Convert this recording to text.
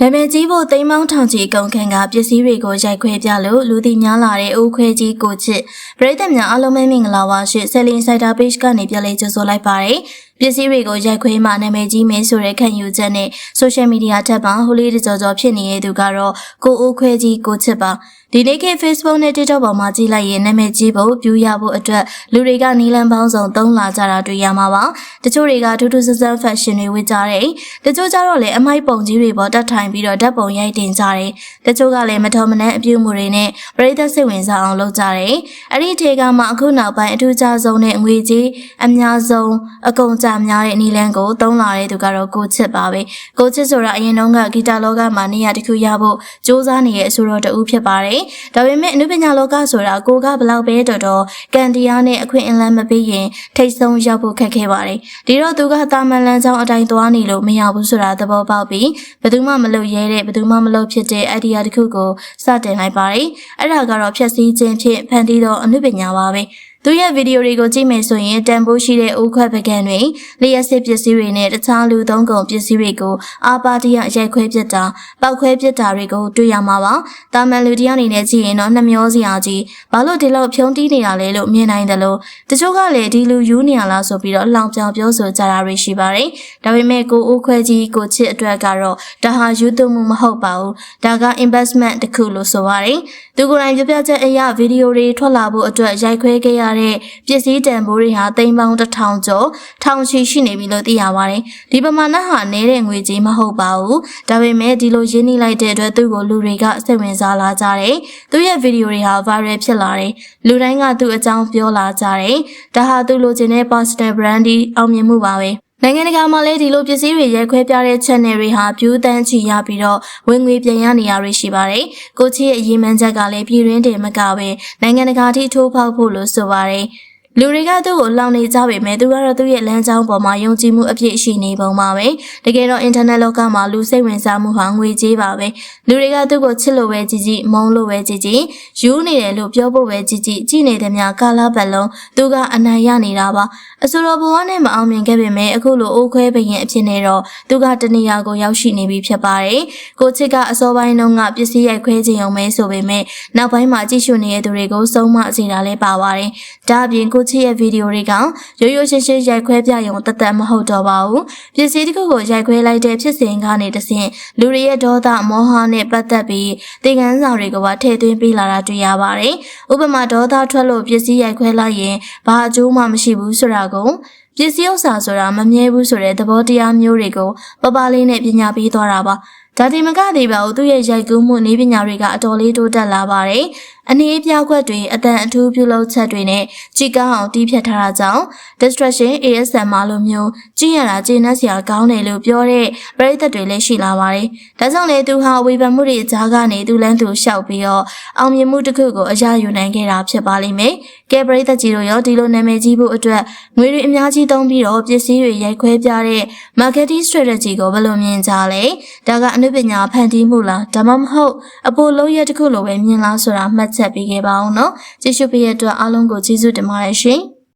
နာမည်ကြီးဖို့သိမ်းမောင်းထောင်ချီကုန်ခန်းကပစ္စည်းတွေကိုရိုက်ခွဲပြလို့လူသိများလာတဲ့အိုးခွဲကြီးကိုချစ်ပရိသတ်များအားလုံးပဲမင်္ဂလာပါရှင်ဆယ်လီဆိုင်တာ page ကနေပြန်လည်ကြိုဆိုလိုက်ပါတယ် ပစ္စည်းတွေကိုရိုက်ခွဲမှနာမည်ကြီးမင်းဆိုတဲ့ခံယူချက်နဲ့ social media ထက်ပါဟိုလေးတကြော်ကြော်ဖြစ်နေတဲ့သူကတော့ကိုအိုးခွဲကြီးကိုချစ်ပါဒီနေ့က Facebook နဲ့ TikTok ပေါ်မှာကြည့်လိုက်ရင်နာမည်ကြီးဖို့ view ရဖို့အတွက်လူတွေကနီလန်ပေါင်းစုံသုံးလာကြတာတွေ့ရမှာပါတချို့တွေကထူးထူးဆန်းဆန်း fashion တွေဝတ်ကြတယ်တချို့ကျတော့လည်းအမိုက်ပုံကြီးတွေပေါ်တက်ထိုင်ပြီးတော့ဓာတ်ပုံရိုက်တင်ကြတယ်တချို့ကလည်းမတော်မနှံအပြုမှုတွေနဲ့ပရိသတ်စိတ်ဝင်စားအောင်လုပ်ကြတယ်အဲ့ဒီထေကမှအခုနောက်ပိုင်းအထူးခြားဆုံးနဲ့ငွေကြီးအများဆုံးအကုန်ကြများတဲ့နီလန်ကိုသုံးလာတဲ့သူကတော့ကိုချစ်ပါပဲကိုချစ်ဆိုတာအရင်တုန်းကဂီတလောကမှာနေရာတစ်ခုရဖို့စူးစမ်းနေတဲ့အဆိုတော်တူဖြစ်ပါတယ်ဒါပေမဲ့အနုပညာလောကဆိုတာကိုကဘလောက်ပဲတော်တော်ကန်တရားနဲ့အခွင့်အလမ်းမပေးရင်ထိတ်ဆုံးရောက်ဖို့ခက်ခဲပါတယ်ဒီတော့သူကတာမန်လန်းချောင်းအတိုင်းသွားနေလို့မရဘူးဆိုတာသဘောပေါက်ပြီးဘယ်သူမှမလုပ်ရဲတဲ့ဘယ်သူမှမလုပ်ဖြစ်တဲ့ idea တစ်ခုကိုစတင်လိုက်ပါတယ်အဲ့ဒါကတော့ဖြည့်ဆည်းခြင်းဖြင့်ဖန်တီးသောအနုပညာပါပဲ သူရဲ့ဗီဒီယိုတွေကိုကြည့်မယ်ဆိုရင်တန်ဖိုးရှိတဲ့အိုးခွက်ပကံတွေလျှက်စစ်ပစ္စည်းတွေနဲ့တခြားလူသုံးကုန်ပစ္စည်းတွေကိုအာပါတရရိုက်ခွဲပစ်တာပောက်ခွဲပစ်တာတွေကိုတွေ့ရမှာပါ။တာမန်လူတယောက်အနေနဲ့ကြည့်ရင်တော့နှမျောစရာကြီးဘာလို့ဒီလောက်ဖြုံးတီးနေတာလဲလို့မြင်နိုင်တယ်လို့တချို့ကလည်းဒီလူယူနေရလားဆိုပြီးတော့လောင်ပြောင်ပြောဆိုကြတာတွေရှိပါတယ်။ဒါပေမဲ့ကိုအိုးခွဲကြီးကိုချစ်အတွက်ကတော့ဒါဟာယူသွမှုမဟုတ်ပါဘူး။ဒါက investment တစ်ခုလို့ဆိုပါတယ်။သူကိုယ်တိုင်ပြပြချက်အရဗီဒီယိုတွေထွက်လာဖို့အတွက်ရိုက်ခွဲခဲ့ရတဲ့ပစ္စည်းတန်ဖိုးတွေဟာသိန်းပေါင်းတစ်ထောင်ကျော်ထောင်ချီရှိနေပြီလို့သိရပါတယ်။ဒီပမာဏဟာနည်းတဲ့ငွေကြီးမဟုတ်ပါဘူး။ဒါပေမဲ့ဒီလိုရင်းနှီးလိုက်တဲ့အတွက်သူ့ကိုလူတွေကစိတ်ဝင်စားလာကြတယ်။သူ့ရဲ့ဗီဒီယိုတွေဟာ viral ဖြစ်လာတယ်။လူတိုင်းကသူ့အကြောင်းပြောလာကြတယ်။ဒါဟာသူလိုချင်တဲ့ personal branding အောင်မြင်မှုပါပဲ။ နိုင်ငံတကာမှာလည်းဒီလိုပစ္စည်းတွေရိုက်ခွဲပြတဲ့ channel တွေဟာ view တန်းချီရပြီးတော့ဝင်ငွေပြန်ရနေရတွေရှိပါတယ်။ကိုချစ်ရဲ့အရေးမှန်းချက်ကလည်းပြည်တွင်းတင်မကပဲနိုင်ငံတကာထိထိုးဖောက်ဖို့လို့ဆိုပါတယ်။ လူတွေကသူ့ကိုလောင်နေကြပေမဲ့သူကတော့သူ့ရဲ့လမ်းကြောင်းပေါ်မှာယုံကြည်မှုအပြည့်ရှိနေပုံပါပဲတကယ်တော့အင်တာနက်လောကမှာလူစိတ်ဝင်စားမှုဟာငွေကြေးပါပဲလူတွေကသူ့ကိုချစ်လို့ပဲကြည်ကြည်မုန်းလို့ပဲကြည်ကြည်ယူနေတယ်လို့ပြောဖို့ပဲကြည်ကြည်ကြည်နေတဲ့များကာလပတ်လုံးသူကအနိုင်ရနေတာပါအဆိုတော်ဘဝနဲ့မအောင်မြင်ခဲ့ပေမဲ့အခုလိုအိုးခွဲဘရင်အဖြစ်နဲ့တော့သူကတနေရာကိုရောက်ရှိနေပြီဖြစ်ပါတယ်ကိုချစ်ကအစောပိုင်းတုန်းကပစ္စည်းရိုက်ခွဲခြင်းုံပဲဆိုပေမဲ့နောက်ပိုင်းမှာကြည့်ရှုနေတဲ့သူတွေကိုစုံမစေတာလည်းပါပါတယ်ဒါအပြင်ကိုချစ်ရဲ့ဗီဒီယိုတွေကရိုးရိုးရှင်းရှင်းရိုက်ခွဲပြရုံတသက်မဟုတ်တော့ပါဘူးပစ္စည်းတစ်ခုကိုရိုက်ခွဲလိုက်တဲ့ဖြစ်စဉ်ကနေတဆင့်လူတွေရဲ့ဒေါသမောဟနဲ့ပတ်သက်ပြီးသင်ခန်းစာတွေကိုပါထည့်သွင်းပေးလာတာတွေ့ရပါတယ်ဥပမာဒေါသထွက်လို့ပစ္စည်းရိုက်ခွဲလိုက်ရင်ဘာအကျိုးမှမရှိဘူးဆိုတာကို ပစ္စည်းဥစ္စာဆိုတာမမြဲဘူးဆိုတဲ့သဘောတရားမျိုးတွေကိုပပလေးနဲ့ပညာပေးသွားတာပါဒါဒီမကသေးပါဘူးသူ့ရဲ့ရိုက်ကူးမှုနည်းပညာတွေကအတော်လေးတိုးတက်လာပါတယ်။အနေအပြောက်ခွက်တွေအတန်အထူးပြုလုပ်ချက်တွေနဲ့ကြည်ကောင်းအောင်တီးဖြတ်ထားတာကြောင့် distraction ASMR လိုမျိုးကြည့်ရတာကျေနပ်စရာကောင်းတယ်လို့ပြောတဲ့ပရိသတ်တွေလည်းရှိလာပါတယ်။ဒါကြောင့်လေသူဟာဝေဖန်မှုတွေအကြားကနေသူလန်းသူလျှောက်ပြီးတော့အောင်မြင်မှုတစ်ခုကိုအရယူနိုင်ခဲ့တာဖြစ်ပါလိမ့်မယ်။ကဲပရိသတ်ကြီးတို့ရောဒီလိုနာမည်ကြီးဖို့အတွက်ငွေတွေအများကြီးသုံးပြီးတော့ပစ္စည်းတွေရိုက်ခွဲပြတဲ့ marketing strategy ကိုဘယ်လိုမြင်ကြလဲ။ဒါကအနုပညာဖန်တီးမှုလားဒါမှမဟုတ်အပေါ်လုံးရတစ်ခုလိုပဲမြင်လားဆိုတာမှတ်ချက်ပေးခဲ့ပါအောင်နော်။ကြည့်ရှုပေးရတဲ့အတွက်အားလုံးကိုကျေးဇူးတင်ပါတယ်ရှင်။